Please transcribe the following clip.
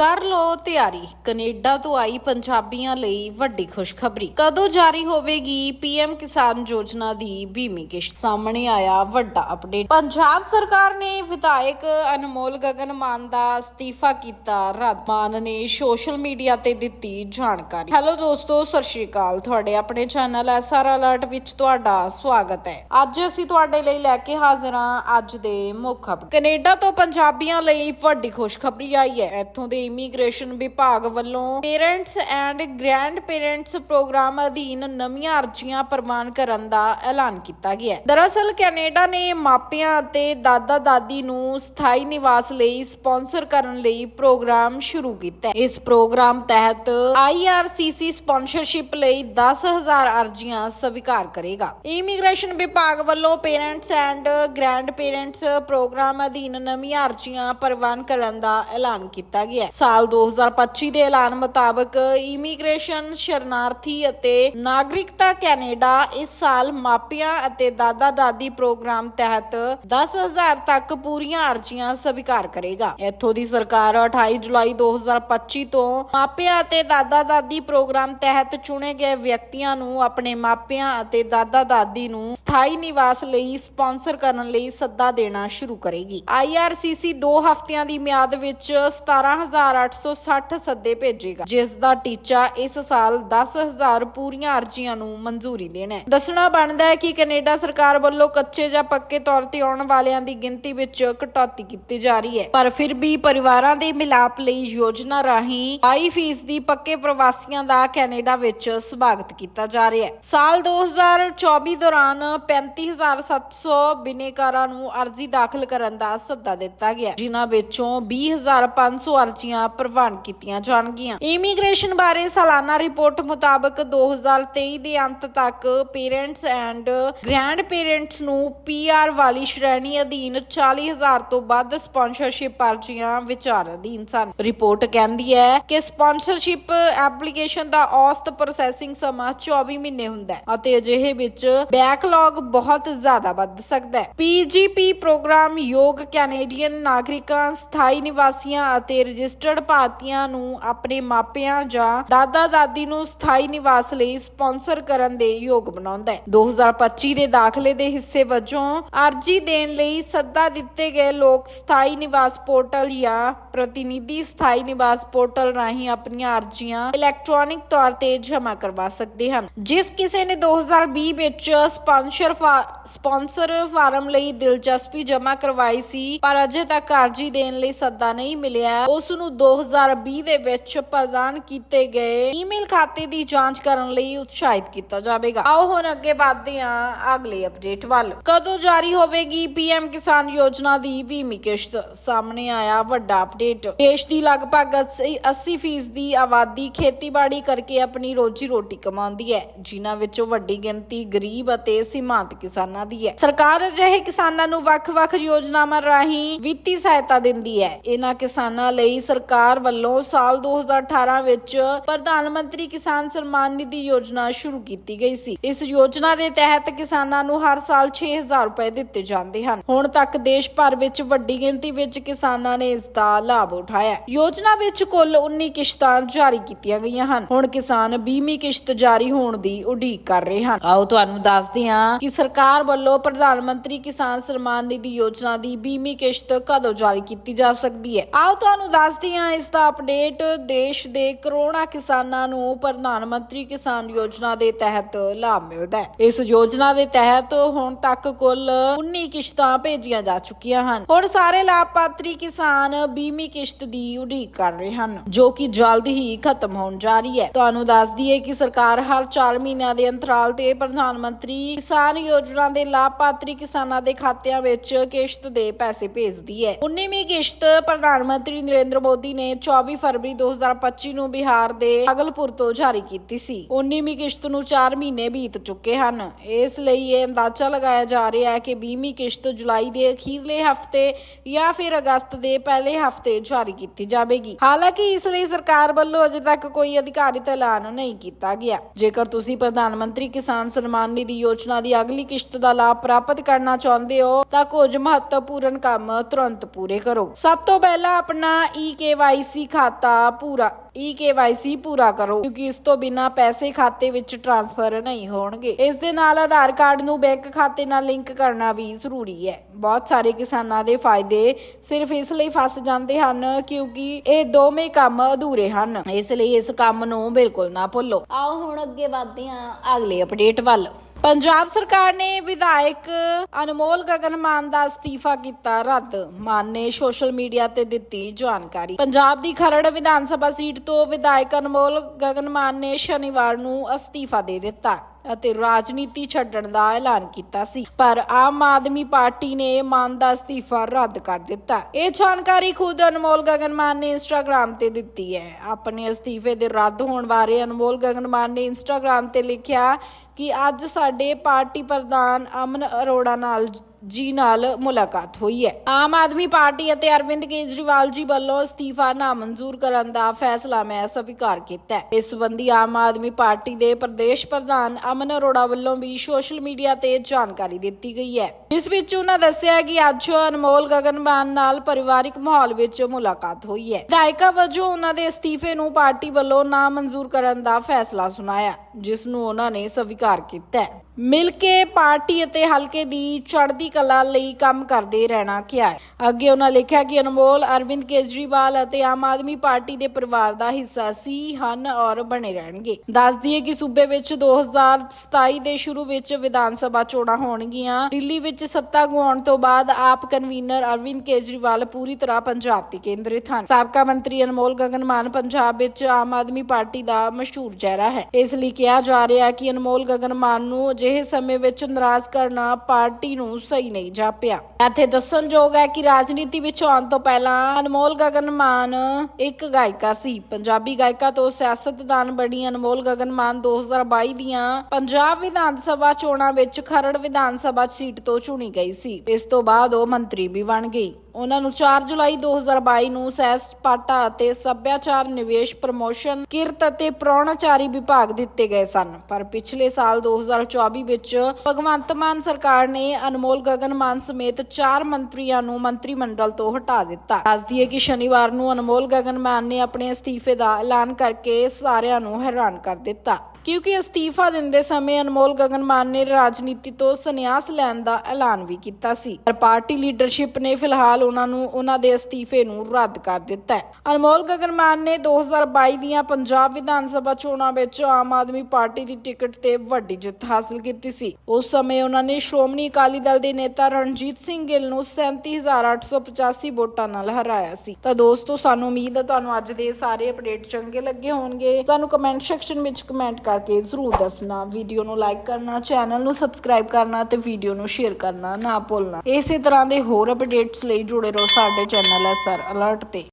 ਕਰ ਲੋ ਤਿਆਰੀ। ਕੈਨੇਡਾ ਤੋਂ ਆਈ ਪੰਜਾਬੀਆਂ ਲਈ ਵੱਡੀ ਖੁਸ਼ਖਬਰੀ। ਕਦੋਂ ਜਾਰੀ ਹੋਵੇਗੀ ਪੀਐਮ ਕਿਸਾਨ ਯੋਜਨਾ ਦੀ ਬੀਮੀ ਕਿਸ਼ਤ? ਸਾਹਮਣੇ ਆਇਆ ਵੱਡਾ ਅਪਡੇਟ। ਪੰਜਾਬ ਸਰਕਾਰ ਨੇ ਵਿਧਾਇਕ ਅਨਮੋਲ ਗਗਨ ਮਾਨ ਦਾ ਅਸਤੀਫਾ ਕੀਤਾ। ਰੱਦ ਮਾਨ ਨੇ ਸੋਸ਼ਲ ਮੀਡੀਆ ਤੇ ਦਿੱਤੀ ਜਾਣਕਾਰੀ। ਹੈਲੋ ਦੋਸਤੋ, ਸਤਿ ਸ਼੍ਰੀ ਅਕਾਲ। ਤੁਹਾਡੇ ਆਪਣੇ ਚੈਨਲ ਐਸਆਰ ਅਲਰਟ ਵਿੱਚ ਤੁਹਾਡਾ ਸਵਾਗਤ ਹੈ। ਅੱਜ ਅਸੀਂ ਤੁਹਾਡੇ ਲਈ ਲੈ ਕੇ ਹਾਜ਼ਰ ਹਾਂ ਅੱਜ ਦੇ ਮੁੱਖ ਖਬਰ ਕੈਨੇਡਾ ਤੋਂ ਪੰਜਾਬੀਆਂ ਲਈ ਵੱਡੀ ਖੁਸ਼ਖਬਰੀ ਆਈ ਹੈ। ਇੱਥੋਂ ਦੇ ਇਮੀਗ੍ਰੇਸ਼ਨ ਵਿਭਾਗ ਵੱਲੋਂ parents and grandparents programme ਅਧੀਨ ਨਵੀਆਂ ਅਰਜ਼ੀਆਂ ਪ੍ਰਵਾਨ ਕਰਨ ਦਾ ਐਲਾਨ ਕੀਤਾ ਗਿਆ ਹੈ। ਦਰਅਸਲ, ਕੈਨੇਡਾ ਨੇ ਮਾਪਿਆਂ ਅਤੇ ਦਾਦਾ ਦਾਦੀ ਨੂੰ ਸਥਾਈ ਨਿਵਾਸ ਲਈ ਸਪਾਂਸਰ ਕਰਨ ਲਈ ਪ੍ਰੋਗਰਾਮ ਸ਼ੁਰੂ ਕੀਤਾ ਹੈ। ਇਸ ਪ੍ਰੋਗਰਾਮ ਤਹਿਤ IRCC ਸਪਾਂਸਰਸ਼ਿਪ ਲਈ 10000 ਅਰਜ਼ੀਆਂ ਸਵੀਕਾਰ ਕਰੇਗਾ। ਇਮੀਗ੍ਰੇਸ਼ਨ ਵਿਭਾਗ ਵੱਲੋਂ parents and grandparents programme ਅਧੀਨ ਨਵੀਆਂ ਅਰਜ਼ੀਆਂ ਪ੍ਰਵਾਨ ਕਰਨ ਦਾ ਐਲਾਨ ਕੀਤਾ ਗਿਆ ਹੈ। ਸਾਲ 2025 ਦੇ ਐਲਾਨ ਮੁਤਾਬਕ ਇਮੀਗ੍ਰੇਸ਼ਨ ਸ਼ਰਨਾਰਥੀ ਅਤੇ ਨਾਗਰਿਕਤਾ ਕੈਨੇਡਾ ਇਸ ਸਾਲ ਮਾਪਿਆਂ ਅਤੇ ਦਾਦਾ ਦਾਦੀ ਪ੍ਰੋਗਰਾਮ ਤਹਿਤ 10000 ਤੱਕ ਪੂਰੀਆਂ ਅਰਜ਼ੀਆਂ ਸਵੀਕਾਰ ਕਰੇਗਾ। ਇੱਥੋਂ ਦੀ ਸਰਕਾਰ 28 ਜੁਲਾਈ 2025 ਤੋਂ ਮਾਪਿਆਂ ਅਤੇ ਦਾਦਾ ਦਾਦੀ ਪ੍ਰੋਗਰਾਮ ਤਹਿਤ ਚੁਣੇ ਗਏ ਵਿਅਕਤੀਆਂ ਨੂੰ ਆਪਣੇ ਮਾਪਿਆਂ ਅਤੇ ਦਾਦਾ ਦਾਦੀ ਨੂੰ ਸਥਾਈ ਨਿਵਾਸ ਲਈ ਸਪਾਂਸਰ ਕਰਨ ਲਈ ਸੱਦਾ ਦੇਣਾ ਸ਼ੁਰੂ ਕਰੇਗੀ। IRCC 2 ਹਫ਼ਤਿਆਂ ਦੀ ਮਿਆਦ ਵਿੱਚ 17860 ਸੱਦੇ ਭੇਜੇਗਾ। ਜਿਸ ਦਾ ਟੀਚਾ ਇਸ ਸਾਲ 10000 ਪੂਰੀਆਂ ਅਰਜ਼ੀਆਂ ਨੂੰ ਮਨਜ਼ੂਰੀ ਦੇਣਾ ਹੈ। ਦੱਸਣਾ ਬਣਦਾ ਹੈ ਕਿ ਕੈਨੇਡਾ ਸਰਕਾਰ ਵੱਲੋਂ ਕੱਚੇ ਜਾਂ ਪੱਕੇ ਤੌਰ ਤੇ ਆਉਣ ਵਾਲਿਆਂ ਦੀ ਗਿਣਤੀ ਵਿੱਚ ਕਟੌਤੀ ਕੀਤੀ ਜਾ ਰਹੀ ਹੈ। ਪਰ ਫਿਰ ਵੀ ਪਰਿਵਾਰਾਂ ਦੇ ਮਿਲਾਪ ਲਈ ਯੋਜਨਾ ਰਾਹੀਂ ਹਾਈ ਫੀਸ ਦੀ ਪੱਕੇ ਪ੍ਰਵਾਸੀਆਂ ਦਾ ਕੈਨੇਡਾ ਵਿੱਚ ਸਵਾਗਤ ਕੀਤਾ ਜਾ ਰਿਹਾ ਹੈ। ਸਾਲ 2024 ਦੌਰਾਨ 35700 ਬਿਨੇਕਾਰਾਂ ਨੂੰ ਅਰਜ਼ੀ ਦਾਖਲ ਕਰਨ ਦਾ ਸੱਦਾ ਦਿੱਤਾ ਗਿਆ। ਜਿਨ੍ਹਾਂ ਵਿੱਚੋਂ 20500 ਅਰਜ਼ੀਆਂ ਪ੍ਰਵਾਨ ਕੀਤੀਆਂ ਜਾਣਗੀਆਂ। ਇਮੀਗ੍ਰੇਸ਼ਨ ਬਾਰੇ ਸਾਲਾਨਾ ਰਿਪੋਰਟ ਮੁਤਾਬਕ 2023 ਦੇ ਅੰਤ ਤੱਕ ਪੇਰੈਂਟਸ ਐਂਡ ਗ੍ਰੈਂਡ ਪੇਰੈਂਟਸ ਨੂੰ ਪੀਆਰ ਵਾਲੀ ਸ਼੍ਰੇਣੀ ਅਧੀਨ 40000 ਤੋਂ ਵੱਧ ਸਪਾਂਸਰਸ਼ਿਪ ਅਰਜ਼ੀਆਂ ਵਿਚਾਰ ਅਧੀਨ ਸਨ। ਰਿਪੋਰਟ ਕਹਿੰਦੀ ਹੈ ਕਿ ਸਪਾਂਸਰਸ਼ਿਪ ਐਪਲੀਕੇਸ਼ਨ ਦਾ ਔਸਤ ਪ੍ਰੋਸੈਸਿੰਗ ਸਮਾਂ 24 ਮਹੀਨੇ ਹੁੰਦਾ ਹੈ ਅਤੇ ਅਜਿਹੇ ਵਿੱਚ ਬੈਕਲੌਗ ਬਹੁਤ ਜ਼ਿਆਦਾ ਵੱਧ ਸਕਦਾ ਹੈ। ਪੀਜੀਪੀ ਪ੍ਰੋਗਰਾਮ ਯੋਗ ਕੈਨੇਡੀਅਨ ਨਾਗਰਿਕਾਂ, ਸਥਾਈ ਨਿਵਾਸੀਆਂ ਅਤੇ ਰਜਿਸਟਰਡ ਭਾਰਤੀਆਂ ਨੂੰ ਆਪਣੇ ਮਾਪਿਆਂ ਜਾਂ ਦਾਦਾ ਦਾਦੀ ਨੂੰ ਸਥਾਈ ਨਿਵਾਸ ਲਈ ਸਪਾਂਸਰ ਕਰਨ ਦੇ ਯੋਗ ਬਣਾਉਂਦਾ ਹੈ। 2025 ਦੇ ਦਾਖਲੇ ਦੇ ਹਿੱਸੇ ਵਜੋਂ ਅਰਜ਼ੀ ਦੇਣ ਲਈ ਸੱਦਾ ਦਿੱਤੇ ਗਏ ਲੋਕ ਸਥਾਈ ਨਿਵਾਸ ਪੋਰਟਲ ਜਾਂ ਪ੍ਰਤੀਨਿਧੀ ਸਥਾਈ ਨਿਵਾਸ ਪੋਰਟਲ ਰਾਹੀਂ ਆਪਣੀਆਂ ਅਰਜ਼ੀਆਂ ਇਲੈਕਟ੍ਰੋਨਿਕ ਤੌਰ ਤੇ ਜਮ੍ਹਾਂ ਕਰਵਾ ਸਕਦੇ ਹਨ। ਜਿਸ ਕਿਸੇ ਨੇ 2020 ਵਿੱਚ ਸਪਾਂਸਰ ਸਪਾਂਸਰ ਫਾਰਮ ਲਈ ਦਿਲਚਸਪੀ ਜਮ੍ਹਾਂ ਕਰਵਾਈ ਸੀ, ਪਰ ਅਜੇ ਤੱਕ ਅਰਜ਼ੀ ਦੇਣ ਲਈ ਸੱਦਾ ਨਹੀਂ ਮਿਲਿਆ, ਉਸ ਨੂੰ 2020 ਦੇ ਵਿੱਚ ਪ੍ਰਦਾਨ ਕੀਤੇ ਗਏ ਈਮੇਲ ਖਾਤੇ ਦੀ ਜਾਂਚ ਕਰਨ ਲਈ ਉਤਸ਼ਾਹਿਤ ਕੀਤਾ ਜਾਵੇਗਾ। ਆਓ ਹੁਣ ਅੱਗੇ ਵਧਦੇ ਹਾਂ ਅਗਲੇ ਅਪਡੇਟ ਵੱਲ। ਕਦੋਂ ਜਾਰੀ ਹੋਵੇਗੀ ਪੀਐਮ ਕਿਸਾਨ ਯੋਜਨਾ ਦੀ ਬੀਮੀ ਕਿਸ਼ਤ? ਸਾਹਮਣੇ ਆਇਆ ਵੱਡਾ ਅਪਡੇਟ। ਦੇਸ਼ ਦੀ ਲਗਭਗ 80 ਫੀਸਦੀ ਦੀ ਆਬਾਦੀ ਖੇਤੀਬਾੜੀ ਕਰਕੇ ਆਪਣੀ ਰੋਜੀ ਰੋਟੀ ਕਮਾਉਂਦੀ ਹੈ, ਜਿਨ੍ਹਾਂ ਵਿੱਚੋਂ ਵੱਡੀ ਗਿਣਤੀ ਗਰੀਬ ਅਤੇ ਸੀਮਾਂਤ ਕਿਸਾਨਾਂ ਦੀ ਹੈ। ਸਰਕਾਰ ਅਜਿਹੇ ਕਿਸਾਨਾਂ ਨੂੰ ਵੱਖ-ਵੱਖ ਯੋਜਨਾਵਾਂ ਰਾਹੀਂ ਵਿੱਤੀ ਸਹਾਇਤਾ ਦਿੰਦੀ ਹੈ। ਇਹਨਾਂ ਕਿਸਾਨਾਂ ਲਈ ਸਰਕਾਰ ਵੱਲੋਂ ਸਾਲ 2018 ਵਿੱਚ ਪ੍ਰਧਾਨ ਮੰਤਰੀ ਕਿਸਾਨ ਸਨਮਾਨ ਨਿਧੀ ਯੋਜਨਾ ਸ਼ੁਰੂ ਕੀਤੀ ਗਈ ਸੀ। ਇਸ ਯੋਜਨਾ ਦੇ ਤਹਿਤ ਕਿਸਾਨਾਂ ਨੂੰ ਹਰ ਸਾਲ 6000 ਰੁਪਏ ਦਿੱਤੇ ਜਾਂਦੇ ਹਨ। ਹੁਣ ਤੱਕ ਦੇਸ਼ ਭਰ ਵਿੱਚ ਵੱਡੀ ਗਿਣਤੀ ਵਿੱਚ ਕਿਸਾਨਾਂ ਨੇ ਇਸ ਦਾ ਲਾਭ ਉਠਾਇਆ ਯੋਜਨਾ ਵਿੱਚ ਕੁੱਲ 19 ਕਿਸ਼ਤਾਂ ਜਾਰੀ ਕੀਤੀਆਂ ਗਈਆਂ ਹਨ। ਹੁਣ ਕਿਸਾਨ ਬੀਮੀ ਕਿਸ਼ਤ ਜਾਰੀ ਹੋਣ ਦੀ ਉਡੀਕ ਕਰ ਰਹੇ ਹਨ। ਆਓ ਤੁਹਾਨੂੰ ਦੱਸਦੇ ਹਾਂ ਕਿ ਸਰਕਾਰ ਵੱਲੋਂ ਪ੍ਰਧਾਨ ਮੰਤਰੀ ਕਿਸਾਨ ਸਨਮਾਨ ਨਿਧੀ ਯੋਜਨਾ ਦੀ ਬੀਮੀ ਕਿਸ਼ਤ ਕਦੋਂ ਜਾਰੀ ਕੀਤੀ ਜਾ ਸਕਦੀ ਹੈ। ਆਓ ਤੁਹਾਨੂੰ ਦੱਸਦੇ ਹਾਂ ਇਸ ਦਾ ਅਪਡੇਟ ਦੇਸ਼ ਦੇ ਕਰੋੜਾਂ ਕਿਸਾਨਾਂ ਨੂੰ ਪ੍ਰਧਾਨ ਮੰਤਰੀ ਕਿਸਾਨ ਯੋਜਨਾ ਦੇ ਤਹਿਤ ਲਾਭ ਮਿਲਦਾ ਹੈ। ਇਸ ਯੋਜਨਾ ਦੇ ਤਹਿਤ ਹੁਣ ਤੱਕ ਕੁੱਲ 19 ਕਿਸ਼ਤਾਂ ਭੇਜੀਆਂ ਜਾ ਚੁੱਕੀਆਂ ਹਨ। ਹੁਣ ਸਾਰੇ ਲਾਭਪਾਤਰੀ ਕਿਸਾਨ ਬੀਮੀ ਕਿਸ਼ਤ ਦੀ ਉਡੀਕ ਕਰ ਰਹੇ ਹਨ, ਜੋ ਕਿ ਜਲਦ ਹੀ ਖਤਮ ਹੋਣ ਜਾ ਰਹੀ ਹੈ। ਤੁਹਾਨੂੰ ਦੱਸ ਦਈਏ ਕਿ ਸਰਕਾਰ ਹਰ 4 ਮਹੀਨਿਆਂ ਦੇ ਅੰਤਰਾਲ ਤੇ ਪ੍ਰਧਾਨ ਮੰਤਰੀ ਕਿਸਾਨ ਯੋਜਨਾ ਦੇ ਲਾਭਪਾਤਰੀ ਕਿਸਾਨਾਂ ਦੇ ਖਾਤਿਆਂ ਵਿੱਚ ਕਿਸ਼ਤ ਦੇ ਪੈਸੇ ਭੇਜਦੀ ਹੈ। 19ਵੀਂ ਕਿਸ਼ਤ ਪ੍ਰਧਾਨ ਮੰਤਰੀ ਨਰਿੰਦਰ ਮੋਦੀ ਨੇ 24 ਫਰਵਰੀ 2025 ਨੂੰ ਬਿਹਾਰ ਦੇ ਭਾਗਲਪੁਰ ਤੋਂ ਜਾਰੀ ਕੀਤੀ ਸੀ। 19ਵੀਂ ਕਿਸ਼ਤ ਨੂੰ 4 ਮਹੀਨੇ ਬੀਤ ਚੁੱਕੇ ਹਨ। ਇਸ ਲਈ ਇਹ ਅੰਦਾਜ਼ਾ ਲਗਾਇਆ ਜਾ ਰਿਹਾ ਹੈ ਕਿ 20ਵੀਂ ਕਿਸ਼ਤ ਜੁਲਾਈ ਦੇ ਅਖੀਰਲੇ ਹਫ਼ਤੇ ਜਾਂ ਫਿਰ ਅਗਸਤ ਦੇ ਪਹਿਲੇ ਹਫ਼ਤੇ ਜਾਰੀ ਕੀਤੀ ਜਾਵੇਗੀ। ਹਾਲਾਂਕਿ ਇਸ ਲਈ ਸਰਕਾਰ ਵੱਲੋਂ ਅਜੇ ਤੱਕ ਕੋਈ ਅਧਿਕਾਰਿਤ ਐਲਾਨ ਨਹੀਂ ਕੀਤਾ ਗਿਆ। ਜੇਕਰ ਤੁਸੀਂ ਪ੍ਰਧਾਨ ਮੰਤਰੀ ਕਿਸਾਨ ਸਨਮਾਨ ਨਿਧੀ ਯੋਜਨਾ ਦੀ ਅਗਲੀ ਕਿਸ਼ਤ ਦਾ ਲਾਭ ਪ੍ਰਾਪਤ ਕਰਨਾ ਚਾਹੁੰਦੇ ਹੋ, ਤਾਂ ਕੁਝ ਮਹੱਤਵਪੂਰਨ ਕੰਮ ਤੁਰੰਤ ਪੂਰੇ ਕਰੋ। ਸਭ ਤੋਂ ਪਹਿਲਾਂ ਆਪਣਾ ਈ ਈਕੇਵਾਈਸੀ ਖਾਤਾ ਪੂਰਾ ਈਕੇਵਾਈਸੀ ਪੂਰਾ ਕਰੋ, ਕਿਉਂਕਿ ਇਸ ਤੋਂ ਬਿਨਾ ਪੈਸੇ ਖਾਤੇ ਵਿੱਚ ਟ੍ਰਾਂਸਫਰ ਨਹੀਂ ਹੋਣਗੇ। ਇਸ ਦੇ ਨਾਲ ਆਧਾਰ ਕਾਰਡ ਨੂੰ ਬੈਂਕ ਖਾਤੇ ਨਾਲ ਲਿੰਕ ਕਰਨਾ ਵੀ ਜ਼ਰੂਰੀ ਹੈ। ਬਹੁਤ ਸਾਰੇ ਕਿਸਾਨਾਂ ਦੇ ਫਾਇਦੇ ਸਿਰਫ ਇਸ ਲਈ ਫਸ ਜਾਂਦੇ ਹਨ, ਕਿਉਂਕਿ ਇਹ ਦੋਵੇਂ ਕੰਮ ਅਧੂਰੇ ਹਨ। ਇਸ ਲਈ ਇਸ ਕੰਮ ਨੂੰ ਬਿਲਕੁਲ ਨਾ ਭੁੱਲੋ। ਆਓ ਹੁਣ ਅੱਗੇ ਵਧਦੇ ਹਾਂ ਅਗਲੇ ਅਪਡੇਟ ਵੱਲ। ਪੰਜਾਬ ਸਰਕਾਰ ਨੇ ਵਿਧਾਇਕ ਅਨਮੋਲ ਗਗਨ ਮਾਨ ਦਾ ਅਸਤੀਫਾ ਕੀਤਾ ਰੱਦ। ਮਾਨ ਨੇ ਸੋਸ਼ਲ ਮੀਡੀਆ ਤੇ ਦਿੱਤੀ ਜਾਣਕਾਰੀ। ਪੰਜਾਬ ਦੀ ਖਰੜ ਵਿਧਾਨ ਸਭਾ ਸੀਟ ਤੋਂ ਵਿਧਾਇਕ ਅਨਮੋਲ ਗਗਨ ਮਾਨ ਨੇ ਸ਼ਨੀਵਾਰ ਨੂੰ ਅਸਤੀਫਾ ਦੇ ਦਿੱਤਾ। ਅਤੇ ਰਾਜਨੀਤੀ ਛੱਡਣ ਦਾ ਐਲਾਨ ਕੀਤਾ ਸੀ। ਪਰ ਆਮ ਆਦਮੀ ਪਾਰਟੀ ਨੇ ਮਾਨ ਦਾ ਅਸਤੀਫਾ ਰੱਦ ਕਰ ਦਿੱਤਾ। ਇਹ ਜਾਣਕਾਰੀ ਖੁਦ ਅਨਮੋਲ ਗਗਨ ਮਾਨ ਨੇ ਇੰਸਟਾਗ੍ਰam ਤੇ ਦਿੱਤੀ ਹੈ। ਆਪਣੇ ਅਸਤੀਫੇ ਦੇ ਰੱਦ ਹੋਣ ਬਾਰੇ ਅਨਮੋਲ ਗਗਨ ਮਾਨ ਨੇ ਇੰਸਟਾਗ੍ਰam ਤੇ ਲਿਖਿਆ ਕਿ ਅੱਜ ਸਾਡੇ ਪਾਰਟੀ ਪ੍ਰਧਾਨ ਅਮਨ ਅਰੋੜਾ ਨਾਲ ਜੀ ਨਾਲ ਮੁਲਾਕਾਤ ਹੋਈ ਹੈ। ਆਮ ਆਦਮੀ ਪਾਰਟੀ ਅਤੇ ਅਰਵਿੰਦ ਕੇਜਰੀਵਾਲ ਜੀ ਵੱਲੋਂ ਅਸਤੀਫਾ ਨਾਮਨਜ਼ੂਰ ਕਰਨ ਦਾ ਫੈਸਲਾ ਮੈਂ ਸਵੀਕਾਰ ਕੀਤਾ ਹੈ। ਇਸ ਸੰਬੰਧੀ ਆਮ ਆਦਮੀ ਪਾਰਟੀ ਦੇ ਪ੍ਰਦੇਸ਼ ਪ੍ਰਧਾਨ ਅਮਨ ਅਰੋੜਾ ਵੱਲੋਂ ਵੀ ਸੋਸ਼ਲ ਮੀਡੀਆ ਤੇ ਜਾਣਕਾਰੀ ਦਿੱਤੀ ਗਈ ਹੈ। ਇਸ ਵਿੱਚ ਉਹਨਾਂ ਦੱਸਿਆ ਕਿ ਅੱਜ ਅਨਮੋਲ ਗਗਨ ਮਾਨ ਨਾਲ ਪਰਿਵਾਰਿਕ ਮਾਹੌਲ ਵਿੱਚ ਮੁਲਾਕਾਤ ਹੋਈ ਹੈ। ਵਿਧਾਇਕਾ ਵਜੋਂ ਉਹਨਾਂ ਦੇ ਅਸਤੀਫੇ ਨੂੰ ਪਾਰਟੀ ਵੱਲੋਂ ਨਾਮਨਜ਼ੂਰ ਕਰਨ ਦਾ ਫੈਸਲਾ ਸੁਣਾਇਆ, ਜਿਸ ਨੂੰ ਉਹਨਾਂ ਨੇ ਸਵੀਕਾਰ ਕੀਤਾ ਹੈ। ਮਿਲ ਕੇ ਪਾਰਟੀ ਅਤੇ ਹਲਕੇ ਦੀ ਚੜ੍ਹਦੀ ਕਲਾ ਲਈ ਕੰਮ ਕਰਦੇ ਰਹਿਣਾ ਕਿਹਾ ਹੈ। ਅੱਗੇ ਉਹਨਾਂ ਲਿਖਿਆ ਕਿ ਅਨਮੋਲ, ਅਰਵਿੰਦ ਕੇਜਰੀਵਾਲ ਅਤੇ ਆਮ ਆਦਮੀ ਪਾਰਟੀ ਦੇ ਪਰਿਵਾਰ ਦਾ ਹਿੱਸਾ ਸੀ, ਹਨ ਔਰ ਬਣੇ ਰਹਿਣਗੇ। ਦੱਸ ਦਈਏ ਕਿ ਸੂਬੇ ਵਿੱਚ 2027 ਦੇ ਸ਼ੁਰੂ ਵਿੱਚ ਵਿਧਾਨ ਸਭਾ ਚੋਣਾਂ ਹੋਣਗੀਆਂ। ਦਿੱਲੀ ਵਿੱਚ ਸੱਤਾ ਗੁਆਉਣ ਤੋਂ ਬਾਅਦ ਆਪ ਕਨਵੀਨਰ ਅਰਵਿੰਦ ਕੇਜਰੀਵਾਲ ਪੂਰੀ ਤਰ੍ਹਾਂ ਪੰਜਾਬ ਤੇ ਕੇਂਦਰਿਤ ਹਨ। ਸਾਬਕਾ ਮੰਤਰੀ ਅਨਮੋਲ ਗਗਨ ਮਾਨ ਪੰਜਾਬ ਵਿੱਚ ਆਮ ਆਦਮੀ ਪਾਰਟੀ ਦਾ ਮਸ਼ਹੂਰ ਚਿਹਰਾ ਹੈ। ਇਸ ਲਈ ਕਿਹਾ ਜਾ ਰਿਹਾ ਕਿ ਅਨਮੋਲ ਗਗਨ ਮਾਨ ਨੂੰ ਅਜਿਹੇ ਸਮੇਂ ਵਿੱਚ ਨਾਰਾਜ਼ ਕਰਨਾ ਪਾਰਟੀ ਨੂੰ ਸਹੀ ਨਹੀਂ ਜਾਪਿਆ। ਇੱਥੇ ਦੱਸਣਯੋਗ ਹੈ ਕਿ ਰਾਜਨੀਤੀ ਵਿੱਚ ਆਉਣ ਤੋਂ ਪਹਿਲਾਂ ਅਨਮੋਲ ਗਗਨ ਮਾਨ ਇੱਕ ਗਾਇਕਾ ਸੀ। ਪੰਜਾਬੀ ਗਾਇਕਾ ਤੋਂ ਸਿਆਸਤਦਾਨ ਬਣੀ ਅਨਮੋਲ ਗਗਨ ਮਾਨ 2022 ਦੀਆਂ ਪੰਜਾਬ ਵਿਧਾਨ ਸਭਾ ਚੋਣਾਂ ਵਿੱਚ ਖਰੜ ਵਿਧਾਨ ਸਭਾ ਸੀਟ ਤੋਂ ਚੁਣੀ ਗਈ ਸੀ। ਇਸ ਤੋਂ ਬਾਅਦ ਉਹ ਮੰਤਰੀ ਵੀ ਬਣ ਗਈ। ਉਹਨਾਂ ਨੂੰ 4 ਜੁਲਾਈ 2022 ਨੂੰ ਸੈਰ ਸਪਾਟਾ ਅਤੇ ਸੱਭਿਆਚਾਰ ਨਿਵੇਸ਼ ਪ੍ਰਮੋਸ਼ਨ, ਕਿਰਤ ਅਤੇ ਪ੍ਰੌਣਾਚਾਰੀ ਵਿਭਾਗ ਦਿੱਤੇ ਗਏ ਸਨ। ਪਰ ਪਿਛਲੇ ਸਾਲ 2024 ਵਿੱਚ ਭਗਵੰਤ ਮਾਨ ਸਰਕਾਰ ਨੇ ਅਨਮੋਲ ਗਗਨ ਮਾਨ ਸਮੇਤ 4 ਮੰਤਰੀਆਂ ਨੂੰ ਮੰਤਰੀ ਮੰਡਲ ਤੋਂ ਹਟਾ ਦਿੱਤਾ। ਦੱਸਦੀ ਹੈ ਕਿ ਸ਼ਨੀਵਾਰ ਨੂੰ ਅਨਮੋਲ ਗਗਨ ਮਾਨ ਨੇ ਆਪਣੇ ਅਸਤੀਫੇ ਦਾ ਐਲਾਨ ਕਰਕੇ ਸਾਰਿਆਂ ਨੂੰ ਹੈਰਾਨ ਕਰ ਦਿੱਤਾ। ਕਿਉਂਕਿ ਅਸਤੀਫਾ ਦਿੰਦੇ ਸਮੇਂ ਅਨਮੋਲ ਗਗਨ ਮਾਨ ਨੇ ਰਾਜਨੀਤੀ ਤੋਂ ਸੰਨਿਆਸ ਲੈਣ ਦਾ ਐਲਾਨ ਵੀ ਕੀਤਾ ਸੀ। ਪਰ ਪਾਰਟੀ ਲੀਡਰਸ਼ਿਪ ਨੇ ਫਿਲਹਾਲ ਉਹਨਾਂ ਨੂੰ ਉਹਨਾਂ ਦੇ ਅਸਤੀਫੇ ਨੂੰ ਰੱਦ ਕਰ ਦਿੱਤਾ ਹੈ। ਅਨਮੋਲ ਗਗਨ ਨੇ 2022 ਦੀਆਂ ਪੰਜਾਬ ਵਿਧਾਨ ਸਭਾ ਚੋਣਾਂ ਵਿੱਚ ਆਮ ਆਦਮੀ ਪਾਰਟੀ ਦੀ ਟਿਕਟ ਤੇ ਵੱਡੀ ਜਿੱਤ ਹਾਸਲ ਕੀਤੀ ਸੀ। ਉਸ ਸਮੇਂ ਉਹਨਾਂ ਨੇ ਸ਼੍ਰੋਮਣੀ ਅਕਾਲੀ ਦਲ ਦੇ ਨੇਤਾ ਰਣਜੀਤ ਸਿੰਘ ਗਿੱਲ ਨੂੰ 37885 ਵੋਟਾਂ ਨਾਲ ਹਰਾਇਆ ਸੀ। ਤਾਂ ਦੋਸਤੋ, ਸਾਨੂੰ ਉਮੀਦ ਹੈ ਤੁਹਾਨੂੰ ਅੱਜ ਦੇ ਸਾਰੇ ਅਪਡੇਟ ਚੰਗੇ ਲੱਗੇ ਹੋਣਗੇ। ਸਾਨੂੰ ਕਮੈਂਟ ਸੈਕਸ਼ਨ ਵਿੱਚ ਕਮੈਂਟ ਕਰਕੇ ਜ਼ਰੂਰ ਦੱਸਣਾ। ਵੀਡੀਓ ਨੂੰ ਲਾਈਕ ਕਰਨਾ ਚੈਨਲ ਨੂੰ ਸਬਸਕ੍ਰਾਈਬ ਕਰਨਾ ਤੇ ਵੀਡੀਓ ਨੂੰ ਸ਼ੇਅਰ ਕਰਨਾ ਨਾ ਭੁੱਲਣਾ। ਇਸੇ ਤਰ੍ਹਾਂ ਦੇ ਹੋਰ ਅਪਡੇਟਸ ਲਈ ਜੁੜੇ ਰਹੋ ਸਾਡੇ ਚੈਨਲ ਐਸਆਰ ਅਲਰਟ ਤੇ।